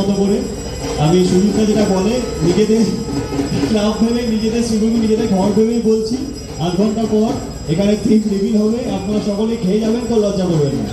মতো করে। আমি সুদীপটা যেটা বলে, নিজেদের ক্লাব ভেবে নিজেদের শ্রীভূমি নিজেদের ঘর ভেবেই বলছি। আধ ঘণ্টা পর এখানে থিম রিভিল হবে, আপনারা সকলে খেয়ে যাবেন তো লজ্জা করবেন না।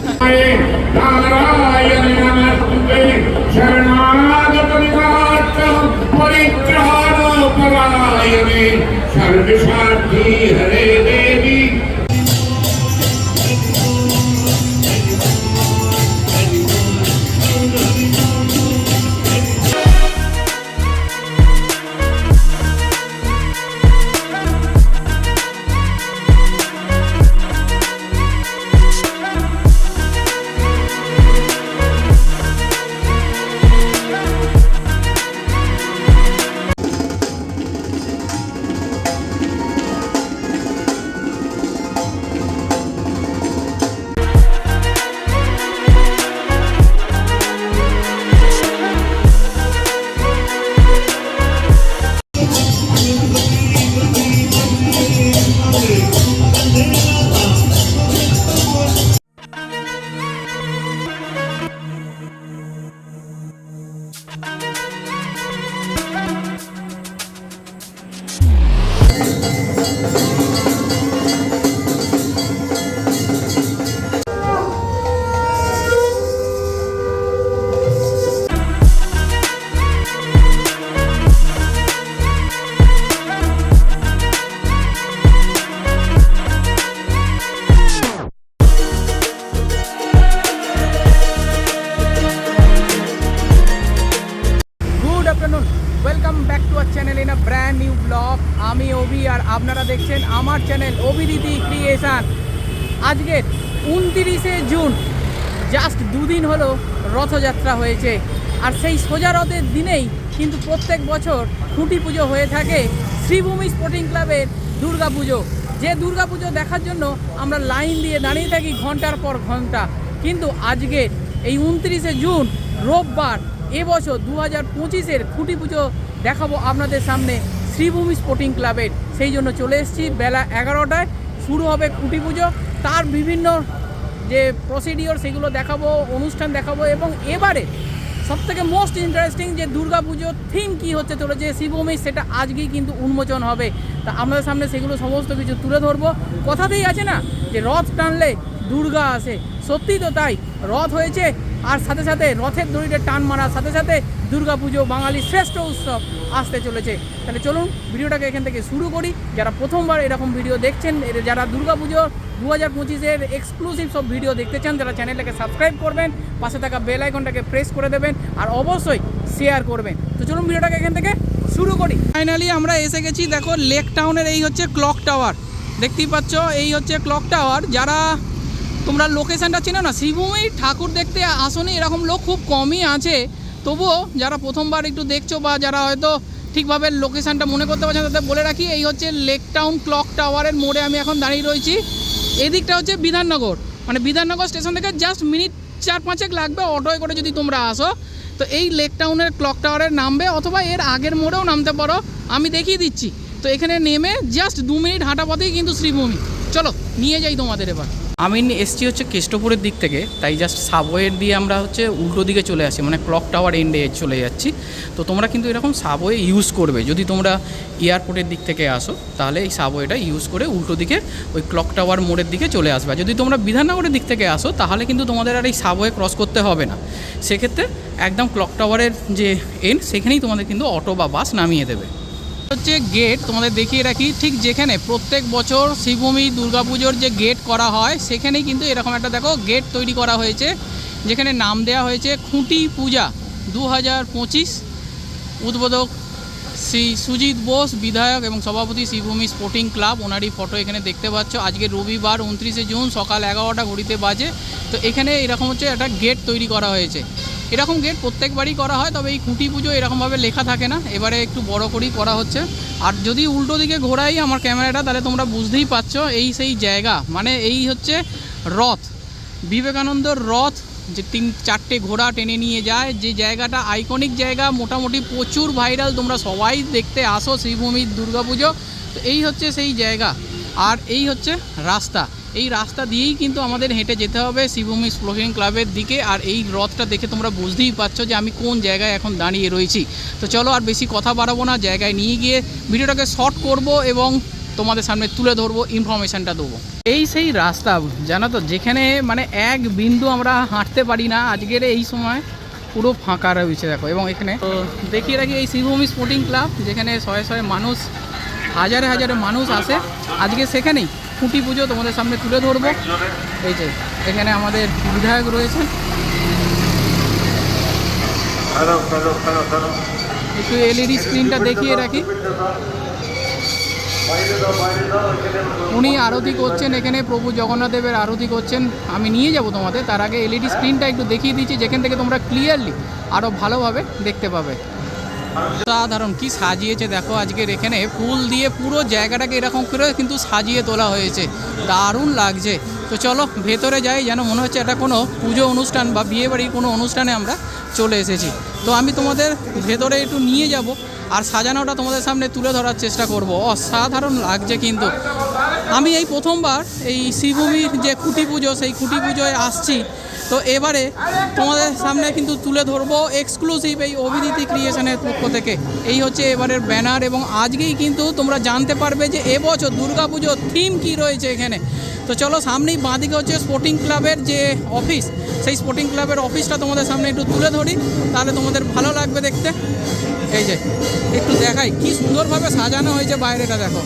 আজকের উনতিরিশে জুন, জাস্ট দুদিন হলো রথযাত্রা হয়েছে। আর সেই সোজা রথের দিনেই কিন্তু প্রত্যেক বছর খুঁটি পুজো হয়ে থাকে শ্রীভূমি স্পোর্টিং ক্লাবের দুর্গা পুজো। যে দুর্গা পুজো দেখার জন্য আমরা লাইন দিয়ে দাঁড়িয়ে থাকি ঘণ্টার পর ঘণ্টা। কিন্তু আজকে এই উনত্রিশে জুন, রোববার, এবছর দু হাজার পঁচিশের খুঁটি পুজো দেখাবো আপনাদের সামনে শ্রীভূমি স্পোর্টিং ক্লাবের সেই জন্য চলে এসেছি বেলা এগারোটায়। শুরু হবে খুঁটি পুজো। তার বিভিন্ন যে প্রসিডিওর সেগুলো দেখাবো, অনুষ্ঠান দেখাবো এবং এবারে সব থেকে মোস্ট ইন্টারেস্টিং যে দুর্গা পুজোর থিম কী হচ্ছে চলেছে শিবভূমি, সেটা আজকেই কিন্তু উন্মোচন হবে। তা আপনাদের সামনে সেগুলো সমস্ত কিছু তুলে ধরবো। কথাতেই আছে না যে রথ টানলে দুর্গা আসে। সত্যি তো তাই। রথ হয়েছে আর সাথে সাথে রথের দড়িতে টান মারার সাথে সাথে দুর্গা পুজো বাঙালির শ্রেষ্ঠ উৎসব আসতে চলেছে। তাহলে চলুন ভিডিওটাকে এখান থেকে শুরু করি। যারা প্রথমবার এরকম ভিডিও দেখছেন যারা দুর্গা পুজো দু হাজার পঁচিশের এক্সক্লুসিভ সব ভিডিও দেখতে চান, তারা চ্যানেলটাকে সাবস্ক্রাইব করবেন, পাশে থাকা বেল আইকনটাকে প্রেস করে দেবেন, আর অবশ্যই শেয়ার করবেন। তো চলুন ভিডিওটাকে এখান থেকে শুরু করি। ফাইনালি আমরা এসে গেছি, দেখো লেক টাউনের এই হচ্ছে ক্লক টাওয়ার দেখতেই পাচ্ছ, এই হচ্ছে ক্লক টাওয়ার যারা তোমরা লোকেশনটা চেনো না? শ্রীভূমি ঠাকুর দেখতে আসনি, এরকম লোক খুব কমই আছে। তবুও যারা প্রথমবার একটু দেখছ বা যারা হয়তো ঠিকভাবে লোকেশনটা মনে করতে পারছে তাদের বলে রাখি, এই হচ্ছে লেক টাউন ক্লক টাওয়ারের মোড়ে আমি এখন দাঁড়িয়ে রয়েছি। এদিকটা হচ্ছে বিধাননগর। মানে বিধাননগর স্টেশন থেকে জাস্ট মিনিট চার পাঁচেক লাগবে অটোয় করে যদি তোমরা আসো। তো এই লেক টাউনের ক্লক টাওয়ারের নামবে, অথবা এর আগের মোড়েও নামতে পারো। আমি দেখিয়ে দিচ্ছি। তো এখানে নেমে জাস্ট দু মিনিট হাঁটা পথেই কিন্তু শ্রীভূমি। চলো, নিয়ে যাই তোমাদের এবার। আমি এসছি হচ্ছে কেষ্টপুরের দিক থেকে, তাই জাস্ট সাবওয়ের দিয়ে আমরা হচ্ছে উল্টো দিকে চলে আসি মানে ক্লক টাওয়ার এন্ডে চলে যাচ্ছি। তো তোমরা কিন্তু এরকম সাবওয়ে ইউজ করবে, যদি তোমরা এয়ারপোর্টের দিক থেকে আসো, তাহলে এই সাবওয়েটা ইউজ করে উল্টো দিকে ওই ক্লক টাওয়ার মোড়ের দিকে চলে আসবে। যদি তোমরা বিধাননগরের দিক থেকে আসো, তাহলে কিন্তু তোমাদের আর এই সাবওয়ে ক্রস করতে হবে না। সেক্ষেত্রে একদম ক্লক টাওয়ারের যে এন্ড সেখানেই তোমাদের কিন্তু অটো বা বাস নামিয়ে দেবে। হচ্ছে গেট তোমাদের দেখিয়ে রাখি, ঠিক যেখানে প্রত্যেক বছর শিবভূমি, দুর্গাপুজোর যে গেট করা হয়, সেখানেই কিন্তু এরকম একটা দেখো গেট তৈরি করা হয়েছে, যেখানে নাম দেওয়া হয়েছে খুঁটি পূজা দু হাজার পঁচিশ। উদ্বোধক শ্রী সুজিত বোস, বিধায়ক এবং সভাপতি শিবভূমি স্পোর্টিং ক্লাব ওনারই ফটো এখানে দেখতে পাচ্ছ। আজকে রবিবার, উনত্রিশে জুন সকাল এগারোটা ঘড়িতে বাজে। তো এখানে এরকম হচ্ছে একটা গেট তৈরি করা হয়েছে। এরকম গেট প্রত্যেকবারই করা হয়, তবে এই খুঁটি পুজো এরকমভাবে লেখা থাকে না। এবারে একটু বড় করেই করা হচ্ছে। আর যদি উল্টো দিকে ঘোরাই আমার ক্যামেরাটা, তাহলে তোমরা বুঝতেই পারছ এই সেই জায়গা। মানে এই হচ্ছে রথ। বিবেকানন্দর রথ যে তিন, চারটে ঘোড়া টেনে নিয়ে যায়, যে জায়গাটা আইকনিক জায়গা, মোটামুটি প্রচুর ভাইরাল তোমরা সবাই দেখতে আসো শ্রীভূমির দুর্গাপুজো। তো এই হচ্ছে সেই জায়গা। আর এই হচ্ছে রাস্তা। এই রাস্তা দিয়েই কিন্তু আমাদের হেঁটে যেতে হবে শিবভূমি স্পোর্টিং ক্লাবের দিকে। আর এই রথটা দেখে তোমরা বুঝতেই পারছ যে আমি কোন জায়গায় এখন দাঁড়িয়ে রয়েছি। তো চলো আর বেশি কথা বাড়াবো না, জায়গায় নিয়ে গিয়ে ভিডিওটাকে শর্ট করব এবং তোমাদের সামনে তুলে ধরবো, ইনফরমেশানটা দেবো। এই সেই রাস্তা, জানো তো, যেখানে মানে এক বিন্দু আমরা হাঁটতে পারি না। আজকের এই সময় পুরো ফাঁকা রয়েছে, দেখো, এবং এখানে তো দেখিয়ে রাখি এই শিবভূমি স্পোর্টিং ক্লাব যেখানে শয়ে শয়ে মানুষ, হাজারে হাজারে মানুষ আসে। আজকে সেখানেই খুঁটি পুজো তোমাদের সামনে তুলে ধরবো। এই যে, এখানে আমাদের বিধায়ক রয়েছেন। একটু এলইডি স্ক্রিনটা দেখিয়ে রাখি। উনি আরতি করছেন এখানে, প্রভু জগন্নাথ দেবের আরতি করছেন। আমি নিয়ে যাব তোমাদের, তার আগে এলইডি স্ক্রিনটা একটু দেখিয়ে দিচ্ছি, যেখান থেকে তোমরা ক্লিয়ারলি আরও ভালোভাবে দেখতে পাবে। সাধারণ কি সাজিয়েছে দেখো আজকের এখানে। ফুল দিয়ে পুরো জায়গাটাকে এরকম করে কিন্তু সাজিয়ে তোলা হয়েছে। দারুণ লাগছে। তো চলো ভেতরে যাই, যেন মনে হচ্ছে এটা কোনো পুজো অনুষ্ঠান বা বিয়েবাড়ির কোনো অনুষ্ঠানে আমরা চলে এসেছি। তো আমি তোমাদের ভেতরে একটু নিয়ে যাব আর সাজানোটা তোমাদের সামনে তুলে ধরার চেষ্টা করব। অসাধারণ লাগছে কিন্তু। আমি এই প্রথমবার এই শ্রীভূমির যে খুঁটি পুজো সেই খুঁটি পুজোয় আসছি। তো এবারে তোমাদের সামনে কিন্তু তুলে ধরবো এক্সক্লুসিভ এই অভিনীতি ক্রিয়েশনের পক্ষ থেকে। এই হচ্ছে এবারের ব্যানার এবং আজকেই কিন্তু তোমরা জানতে পারবে যে এবছর দুর্গাপুজোর থিম কি রয়েছে এখানে। তো চলো সামনেই বাঁদিকে হচ্ছে স্পোর্টিং ক্লাবের যে অফিস সেই স্পোর্টিং ক্লাবের অফিসটা তোমাদের সামনে একটু তুলে ধরি। তাহলে তোমাদের ভালো লাগবে দেখতে। এই যে, একটু দেখাই, কি সুন্দরভাবে সাজানো হয়েছে বাইরেটা দেখো।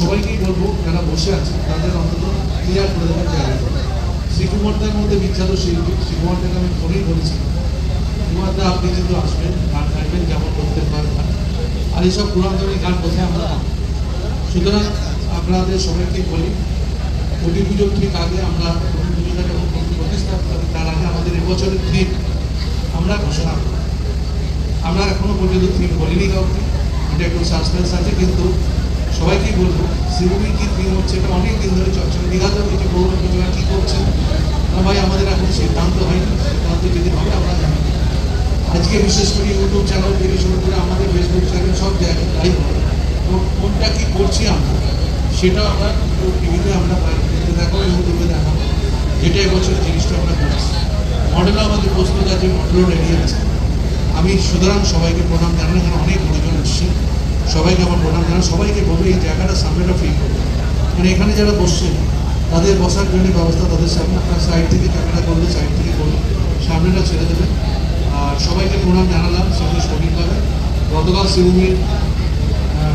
সবাইকেই বলব, যারা বসে আছে তাদের অন্তত ক্লিয়ার করে দেওয়ার জায়গাটা শ্রীকুমারদার মধ্যে বিখ্যাত শিল্পী শ্রীকুমারদাকে আমি ফোনেই বলেছি, কুমারদা, আপনি কিন্তু আসবেন, গান গাইবেন, যেমন করতে পারবেন আর এইসব পুরাতনী গান কোথায় আমরা? সুতরাং আপনাদের সবাইকে বলি কলি পুজোর ঠিক আগে আমরা কলি পুজোটা যখন প্রতিষ্ঠা করি, তার আগে আমাদের এবছরের থিম আমরা ঘোষণা করি। আমরা এখনও পর্যন্ত থিম বলিনি কাউকে, এটা একটু সাসপেন্স আছে, কিন্তু সবাইকেই বলব শিবুমি কি থিম হচ্ছে? এটা অনেক দিন ধরে চর্চা দীঘাতে হয়েছে পৌর পুজোরা কী করছে? না ভাই, আমাদের এখন সিদ্ধান্ত হয়নি সিদ্ধান্ত যদি হবে আমরা জানি। আজকে বিশেষ করে ইউটিউব চ্যানেল থেকে শুরু করে আমাদের ফেসবুক চ্যানেল সব জায়গায় হবে এবং কোনটা কি করছি আমরা, সেটাও আমরা টিভিতে আমরা বাইরে দেখাবো ইউটিউবে দেখাবো। যেটা এবছর জিনিসটা আমরা করছি। মডেলও আমাদের প্রস্তুত আছে, মডেলও রেডি আছে। আমি সুতরাং সবাইকে প্রণাম জানাই, এখানে অনেক গুরুজন এসছে। সবাইকে আমার প্রণাম জানাই সবাইকে বলব এই জায়গাটা সামনেটা ফ্রি করব মানে এখানে যারা বসছে তাদের বসার জন্য ব্যবস্থা তাদের সামনে। আপনার সাইড থেকে ক্যামেরা করলে সাইড থেকে করুন। সামনেটা ছেড়ে দেবেন। আর সবাইকে প্রণাম জানালাম শরীর পাবে গতকাল শিবভূমির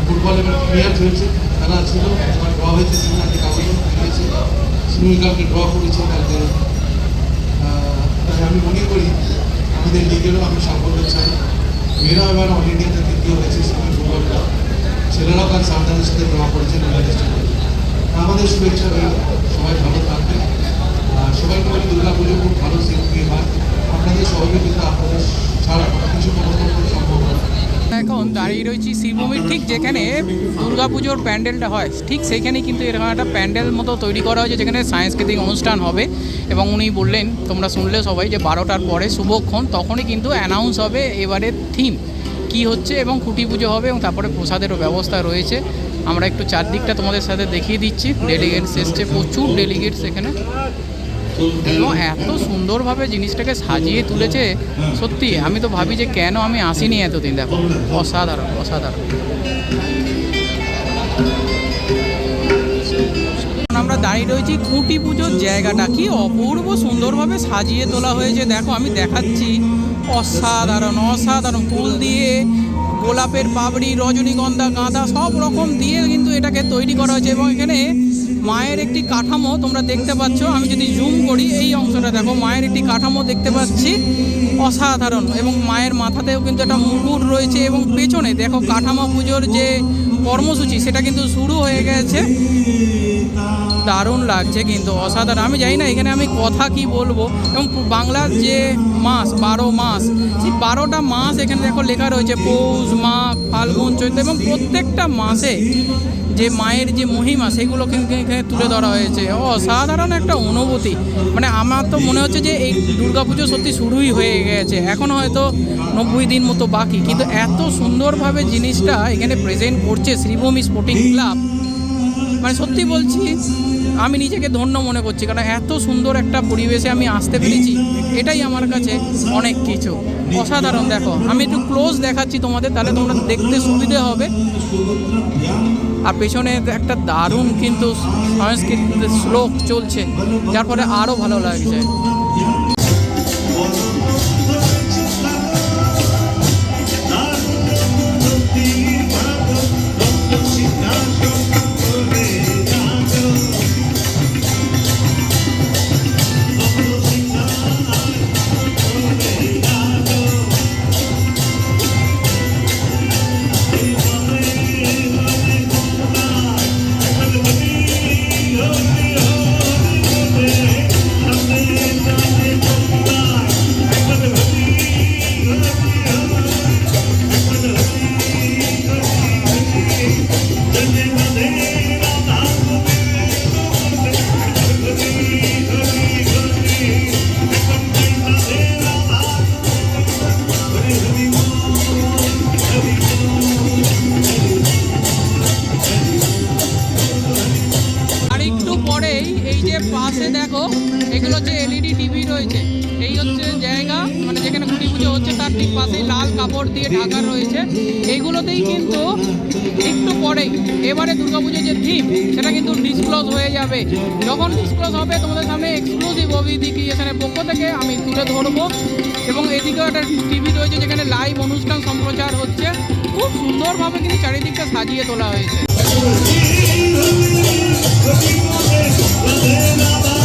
ফুটবল এবার প্লেয়ার হয়েছে খেলা ছিল। সবাই পাওয়া হয়েছে সেখানে একটা কাগজ দিয়েছে শ্রমিকালকে ড্র করেছে আহ, তাই আমি মনে করি আমাদের লিগেরও আমি সাফল্য চাই। মেয়েরাও এবার অল ইন্ডিয়াতে তৃতীয় হয়েছে সাথে আমাদের শুভেচ্ছা রইল। সবাই ভালো থাকবে আর বলি দুর্গা পুজো খুব ভালো হয়। আপনাদের সহযোগিতা আপনাদের কিছু সম্ভব এখন দাঁড়িয়ে রয়েছি শিবভূমির ঠিক যেখানে দুর্গাপুজোর প্যান্ডেলটা হয়, ঠিক সেইখানে কিন্তু এরকম একটা প্যান্ডেল মতো তৈরি করা হয়েছে, যেখানে সাংস্কৃতিক অনুষ্ঠান হবে। এবং উনি বললেন, তোমরা শুনলে সবাই যে বারোটার পরে শুভক্ষণ, তখনই কিন্তু অ্যানাউন্স হবে এবারের থিম কি হচ্ছে এবং খুঁটি পুজো হবে এবং তারপরে প্রসাদেরও ব্যবস্থা রয়েছে। আমরা একটু চারদিকটা তোমাদের সাথে দেখিয়ে দিচ্ছি। ডেলিগেটস এসছে, প্রচুর ডেলিগেটস এখানে। এবং এত সুন্দরভাবে জিনিসটাকে সাজিয়ে তুলেছে, সত্যি, আমি তো ভাবি যে কেন আমি আসিনি এতদিন, দেখো, অসাধারণ অসাধারণ। আমরা দাঁড়িয়ে রয়েছি খুঁটি পুজোর জায়গাটা। কি অপূর্ব সুন্দরভাবে সাজিয়ে তোলা হয়েছে, দেখো, আমি দেখাচ্ছি। অসাধারণ অসাধারণ। ফুল দিয়ে গোলাপের পাপড়ি রজনীগন্ধা, গাঁদা সব রকম দিয়ে কিন্তু এটাকে তৈরি করা হয়েছে এবং এখানে মায়ের একটি কাঠামো তোমরা দেখতে পাচ্ছ। আমি যদি জুম করি, এই অংশটা দেখো, মায়ের একটি কাঠামো দেখতে পাচ্ছি। অসাধারণ এবং মায়ের মাথাতেও কিন্তু একটা মুকুট রয়েছে এবং পেছনে দেখো কাঠামো পুজোর যে কর্মসূচি, সেটা কিন্তু শুরু হয়ে গেছে। দারুণ লাগছে কিন্তু অসাধারণ। আমি জানি না এখানে আমি কথা কি বলব। এবং বাংলার যে মাস, বারো মাস, সেই বারোটা মাস এখানে দেখো লেখা রয়েছে, পৌষ, মাঘ, ফাল্গুন, চৈত্র এবং প্রত্যেকটা মাসে যে মায়ের যে মহিমা, সেগুলো কিন্তু এখানে তুলে ধরা হয়েছে। অসাধারণ একটা অনুভূতি। মানে আমার তো মনে হচ্ছে যে এই দুর্গাপুজো সত্যি শুরুই হয়ে গেছে। এখন হয়তো নব্বই দিন মতো বাকি। কিন্তু এত সুন্দরভাবে জিনিসটা এখানে প্রেজেন্ট করছে শ্রীভূমি স্পোর্টিং ক্লাব মানে সত্যি বলছি আমি নিজেকে ধন্য মনে করছি, কারণ এত সুন্দর একটা পরিবেশে আমি আসতে পেরেছি। এটাই আমার কাছে অনেক কিছু। অসাধারণ, দেখো। আমি একটু ক্লোজ দেখাচ্ছি তোমাদের, তাহলে তোমরা দেখতে সুবিধে হবে। আর পেছনে একটা দারুণ কিন্তু সংস্কৃত শ্লোক চলছে, যার ফলে আরও ভালো লাগছে। ঢাকা রয়েছে, এইগুলোতেই কিন্তু একটু পরেই, এবারে দুর্গাপুজোর যে থিম সেটা কিন্তু ডিসক্লোজ হয়ে যাবে। যখন ডিসক্লোজ হবে, তোমাদের সামনে এক্সক্লুসিভ অভিধি ক্রিয়েশনের পক্ষ থেকে আমি তুলে ধরবো। এবং এদিকেও একটা টিভি রয়েছে, যেখানে লাইভ অনুষ্ঠান সম্প্রচার হচ্ছে। খুব সুন্দরভাবে কিন্তু চারিদিকটা সাজিয়ে তোলা হয়েছে। জায়গাটা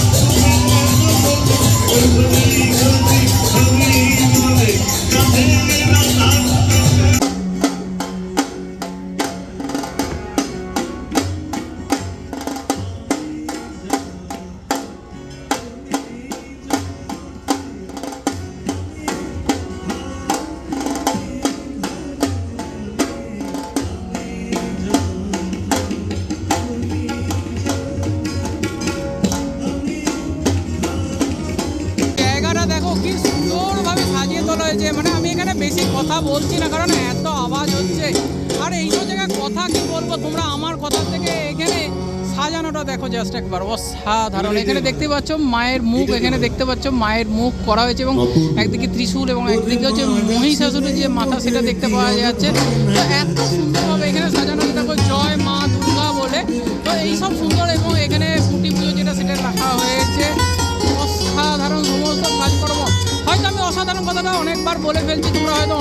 একবার অসাধারণ। এখানে দেখতে পাচ্ছ মায়ের মুখ এখানে দেখতে পাচ্ছ মায়ের মুখ করা হয়েছে এবং একদিকে ত্রিশূল এবং একদিকে হচ্ছে মহিষাসুরের যে মাথা সেটা দেখতে পাওয়া যাচ্ছে। তো এত সুন্দরভাবে এখানে সাজানো হয়েছে। দেখো জয় মা দুর্গা বলে। তো এইসব সুন্দর এবং এখানে কুটি পুজো যেটা সেটা রাখা হয়েছে। অসাধারণ সমস্ত কাজকর্ম হয়তো আমি অসাধারণ কথাটা অনেকবার বলে ফেলছি তোমরা হয়তো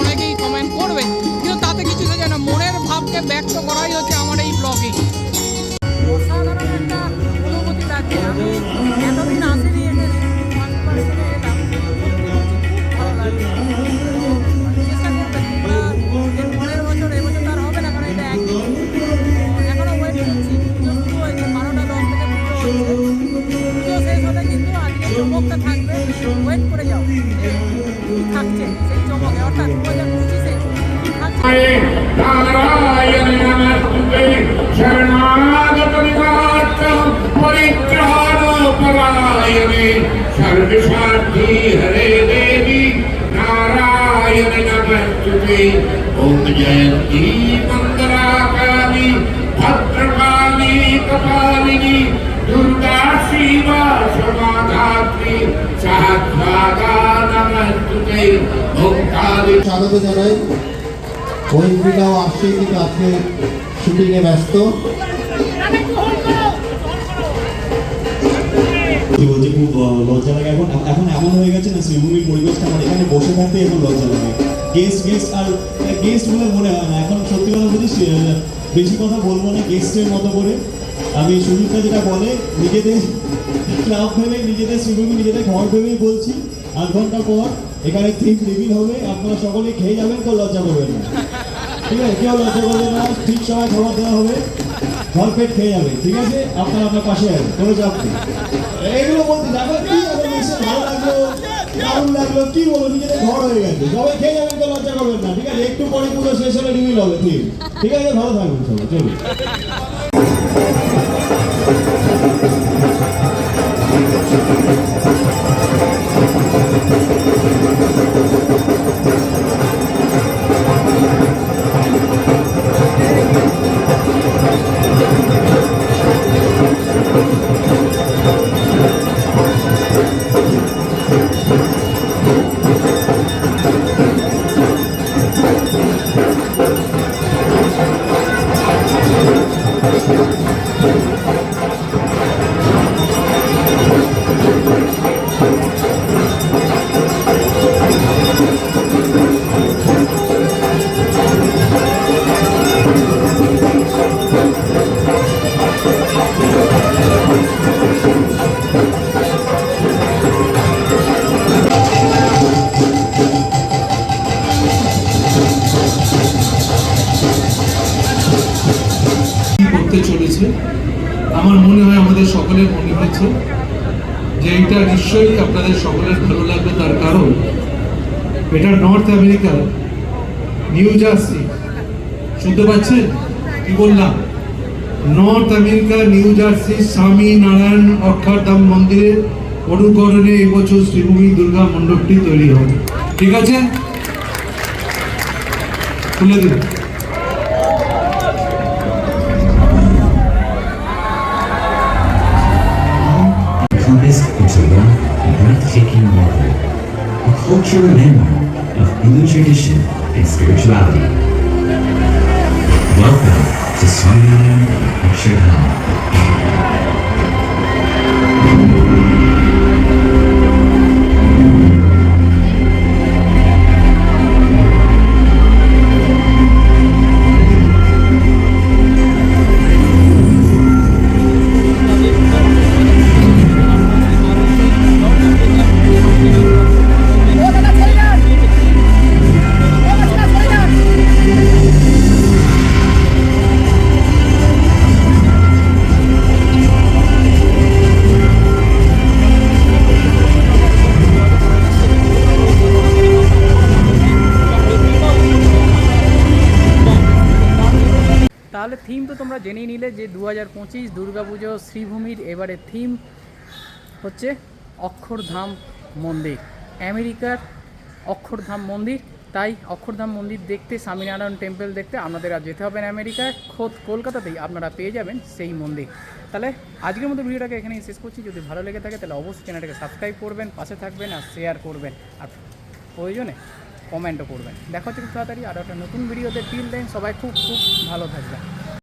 চমকটা থাকবে ওয়েট করে যাও যে কি থাকছে সেই চমকে অর্থাৎ দু হাজার পঁচিশে থাকছে नारायण नमस्ते शरणागत विनाशम परित्राण परायणे सर्वसार्थी हरे देवी नारायण नमस्ते ओम जयंती मंगला স্বাগত জানাই ঐন্দ্রিকাও আসছে কিন্তু আজকে শুটিংয়ে ব্যস্ত। খুব লজ্জা লাগে। এখন এখন এমন হয়ে গেছে না শ্রীভূমির পরিবেশটা আমার এখানে বসে থাকতে এখন লজ্জা লাগে। গেস্ট গেস্ট আর গেস্ট বলে মনে হয় না। এখন সত্যি কথা বলছি বেশি কথা বলব না গেস্টের মতো করে। আমি সুজিতটা যেটা বলে নিজেদের ক্লাব ভেবে, নিজেদের শ্রীভূমি নিজেদের ঘর ভেবেই বলছি, আধ ঘণ্টা পর এখানে থিম রিভিল হবে, আপনারা সকলে খেয়ে যাবেন তো লজ্জা করবেন না। ঠিক আছে? কেউ লজ্জা করবেন না, ঠিক সময় খাবার দেওয়া হবে, ঘর পেট খেয়ে যাবে, ঠিক আছে? আপনারা আপনার পাশে আছে কোনো চাপ নেই। এইগুলো বলতে দেখো কি ভালো লাগল, দারুণ লাগল, কি বলো নিজেদের ঘর হয়ে গেছে। সবাই খেয়ে যাবেন তো লজ্জা করবেন না, ঠিক আছে? একটু পরে পুরো শেষ হলে রিভিল হবে, ঠিক। ঠিক আছে? ভালো থাকবেন সবাই, চলুন। সকলের ভালো লাগবে তার কারণ এটা নর্থ আমেরিকার নিউ জার্সি। শুনতে পাচ্ছেন? কি বললাম? নর্থ আমেরিকা, নিউ জার্সি, স্বামী নারায়ণ অক্ষরধাম মন্দিরের অনুকরণে এবছর শ্রীভূমি দুর্গা মণ্ডপটি তৈরি হবে। ঠিক আছে? খুলে দিন। Cultural landmark of Hindu tradition and spirituality. Welcome to Swaminarayan Akshardham. তাহলে থিম তো তোমরা জেনেই নিলে যে দু হাজার পঁচিশ দুর্গাপুজো শ্রীভূমির এবারে থিম হচ্ছে অক্ষরধাম মন্দির। আমেরিকার অক্ষরধাম মন্দির, তাই অক্ষরধাম মন্দির দেখতে, স্বামীনারায়ণ টেম্পল দেখতে আপনাদের আর যেতে হবে না আমেরিকায়। খোদ কলকাতাতেই আপনারা পেয়ে যাবেন সেই মন্দির। তাহলে আজকের মতো ভিডিওটাকে এখানেই শেষ করছি। যদি ভালো লেগে থাকে তাহলে অবশ্যই চ্যানেলটাকে সাবস্ক্রাইব করবেন, পাশে থাকবেন আর শেয়ার করবেন। আর প্রয়োজনে কমেন্টও করবেন। দেখা হচ্ছে খুব তাড়াতাড়ি আরও একটা নতুন ভিডিওতে। টিল দেন সবাই খুব খুব ভালো থাকবেন।